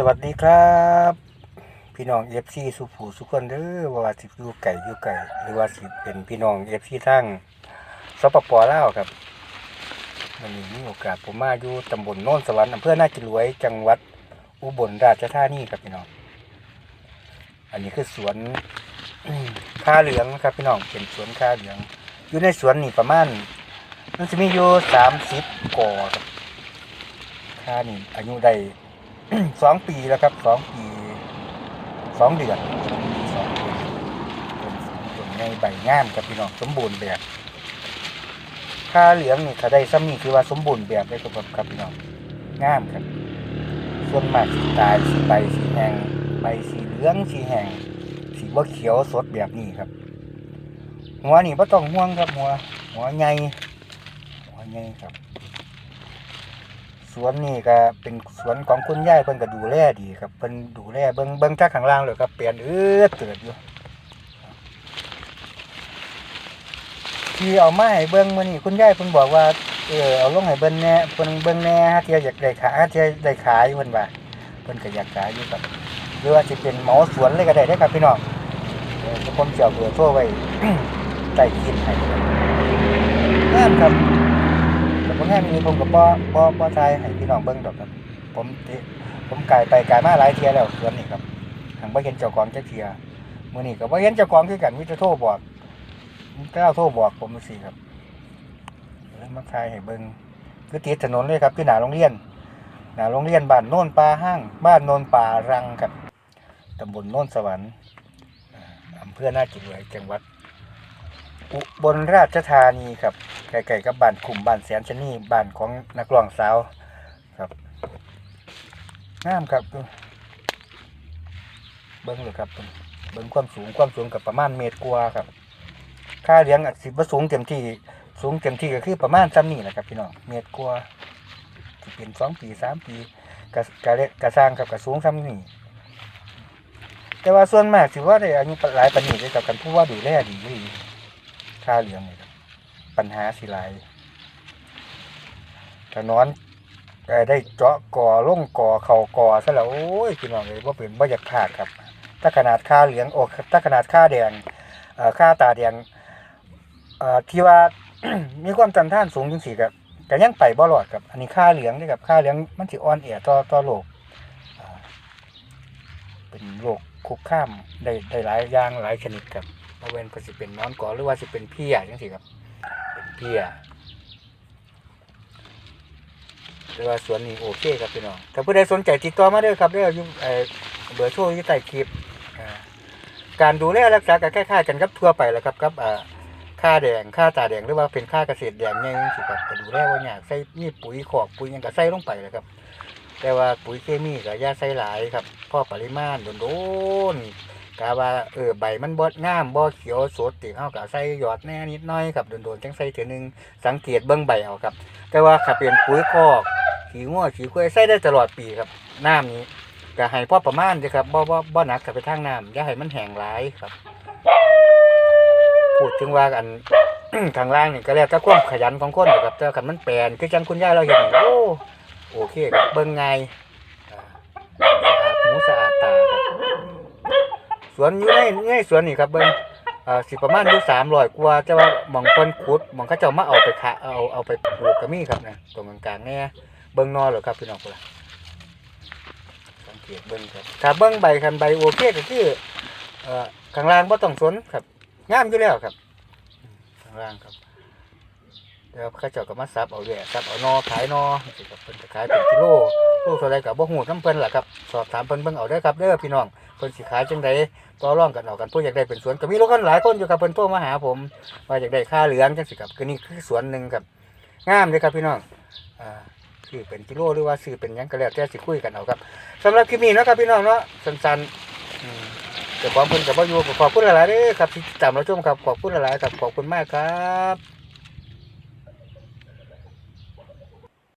สวัสดีครับ พี่น้องเอฟซีสุผูสุคนเด้อว่าว่าสิอยู่ไก่อยู่ไก่หรือว่าสิเป็นพี่น้องเอฟซีทั้งสปปลาวครับวันนี้มีโอกาสผมมาอยู่ตำบลโน่นสวรรค์อำเภอนาจิรวยจังหวัดอุบลราชธานีครับพี่น้อง อันนี้คือสวนข้าเหลืองครับพี่น้องเป็นสวนข้าเหลือง อยู่ในสวนนี่ประมาณมันจะมีอยู่สามสิบก่อครับข้านี่อายุได้ สองปีแล้วครับสองปีสองเดือนสองเดือนต้นสูงต้นใหญ่ใบงามครับพี่น้องสมบูรณ์แบบข้าเหลืองนี่ถ้าได้ซ้ำนี่คือว่าสมบูรณ์แบบได้ครับครับพี่น้องงามครับ ส่วนมากสีตายสีใบสีแหงใบสีเหลืองสีแหงสีว่าเขียวสดแบบนี้ครับ หัวนี่ไ่ต้องห่วงครับหัว หัวใหญ่หัวใหญ่ครับ วนนี่ก็เป็นสวนของคุณยายเพิ่นก็ดูแลดีครับเพิ่นดูแลเบิ่งเบิ่งจากข้างล่างเลยครับเปลี่ยนเออเติดอยู่ที่เอามาให้เบิ่งมื้อนี้คุณยายเพิ่นบอกว่าเออเอาลงให้เบิ่งแน่เพิ่นเบิ่งแน่ฮะเที่ยอยากได้ขายเที่ยได้ขายเพิ่นว่าเพิ่นก็อยากขายอยู่ครับหรือว่าสิเป็นเหมาสวนเลยก็ได้เด้ครับพี่น้องเออผมจะเอาเบอร์โทรไว้ใต้คลิปให้ครับงามครับ แต่ผลงานนี้ผมกับบ่บ่บ่ทายให้พี่น้องเบิ่งดอกครับผมติผมไกลไปไกลมาหลายเที่ยแล้วสวนนี้ครับทางบ่เห็นเจ้าของจักเที่ยมื้อนี้ก็บ่เห็นเจ้าของคือกันมีแต่โทรบอกมันก็โทรบอกผมจังซี่ครับแล้วมาทายให้เบิ่งคือติดถนนเลยครับคือหน้าโรงเรียนหน้าโรงเรียนบ้านโน่นปลาห้างบ้านโน่นป่ารังครับตำบลโน่นสวรรค์อ่อำเภอนาจิรวยจังหวัด อุบลราชธานีครับใกล้ๆกับบ้านคุมบ้านแสนชนีบ้านของนักร้องสาวครับงามครับ เบิ้งเลยครับเบิ้งความสูงความสูงกับประมาณเมตรกว่าครับ ค่าเลี้ยงอาจสิบ่สูงเต็มที่สูงเต็มที่ก็คือประมาณซ้ำนี่แหละครับพี่น้องเมตรกว่าสิเป็นสองปีสามปีกะกะเล็กกะสร้างครับกะสูงซ้ำนี่แต่ว่าส่วนมากสิว่าได้อายุหลายปานนี้ได้กับกันผู้ว่าดูแลดีดีาเหลี้ยงนี่ครับปัญหาสิหลายถ้านอนเอ่ได้เจาะก่อล่งก่อเข่าก่อซะแล้วโอ้ยพี่น้องเลยว่าเป็นว่อยากขาดครับ ถ้าขนาดค่าเหลืองโอ้ถ้าขนาดค่าแดงค่าตาแดงที่ว่ามีความต้านท่านสูงจังสี่ครับก็ยังไปบ่รอดครับ อันนี้ค่าเหลืองนี่ครับค่าเหลืองมันสิอ่อนแอต่อต่อโรคอ่าเป็นโรคคุกข้ามได้ได้หลายอย่างหลายชนิดครับ บริเวณก็สิเป็นนอนก่อหรือว่าสิเป็นเพียจังซี่ครับ เป็นเพียหรือว่าสวนนี้โอเคครับพี่น้องถ้าผู้ใดสนใจติดต่อมาเด้อครับเด้อยู่เอ่อเบอร์โทรยู่ใต้คลิปการดูแลรักษาก็คล้ายๆกันกับทั่วไปแล้วครับกับค่าแดงค่าตาแดงหรือว่าเป็นค่าเกษตรแดงเนี่ยจังซี่ครับก็ดูแลว่าอยากใส่นี่ปุ๋ยขอกปุ๋ยยังก็ใส่ลงไปเลยครับ แต่ว่าปุ๋ยเคมีก็อย่าใส่หลายครับพอปริมาณโดนๆ กะว่าเออใบมันบ่งามบ่เขียวสดติเฮาก็ใส่หยอดแน่นิดหน่อยครับโดนๆจังใส่เทื่อหนึงสังเกตเบิ่งใบเอาครับ แต่ว่าถ้าเป็นปุ๋ยคอกขี้งัวขี้ควายใส่ได้ตลอดปีครับน้ำนี้ก็ให้พอประมาณเด้ครับบ่บ่บ่หนักกับไปทางน้ำอย่าให้มันแห้งหลายครับพูดถึงว่าอันข้างล่างนี่ก็แล้วแต่ความขยันของคนเด้อครับแต่คันมันแปลนคือจังคุณยายเราเห็นโอ้โอเคครับเบิ่งง่ายอ่าสะอาดหูสะอาดตาครับ วนอยู่ในในสวนนี่ครับเบิ่งอ่าสิประมาณอยู่สามร้อยกว่าแต่ว่าหมองเพิ่นขุดหมองเขาเจ้ามาเอาไปขะเอาเอาไปปลูกก็มีครับนะตรงกลางๆเนี่ยเบิ่งนอเหรอครับพี่น้องพุ่นละสังเกตเบิ่งครับถ้าเบิ่งใบคันใบโอเคก็คือเอ่อข้างล่างบ่ต้องสนครับงามอยู่แล้วครับข้างล่างครับแล้วเขาเจ้าก็มาซับเอาแหละซับเอานอขายนอสิครับเพิ่นก็ขายเป็นกิโลโลเท่าไรก็บ่ฮู้นํเพิ่นล่ะครับสอบถามเพิ่นเบิ่งเอาเด้อครับเด้อพี่น้อง เพิ่นสิขายจังไดต่อรองกันเอากันผู้อยากได้เป็นสวนก็มีลูกกันหลายคนอยู่ครับเพิ่นโทรมาหาผมว่าอยากได้ค่าเหลืองจังสิครับก็นี่คือสวนหนึ่งครับงามเลยครับพี่น้องอ่าซื้อเป็นกิโลหรือว่าซื้อเป็นหยังก็แล้วแต่สิคุยกันเอาครับสำหรับคลิปนี้เนาะครับพี่น้องเนาะสั้นๆอืมเจ้าของเพิ่นก็บ่อยู่ก็ขอบคุณหลายๆเด้อครับที่ติดตามรับชมครับขอบคุณหลายๆครับขอบคุณมากครับ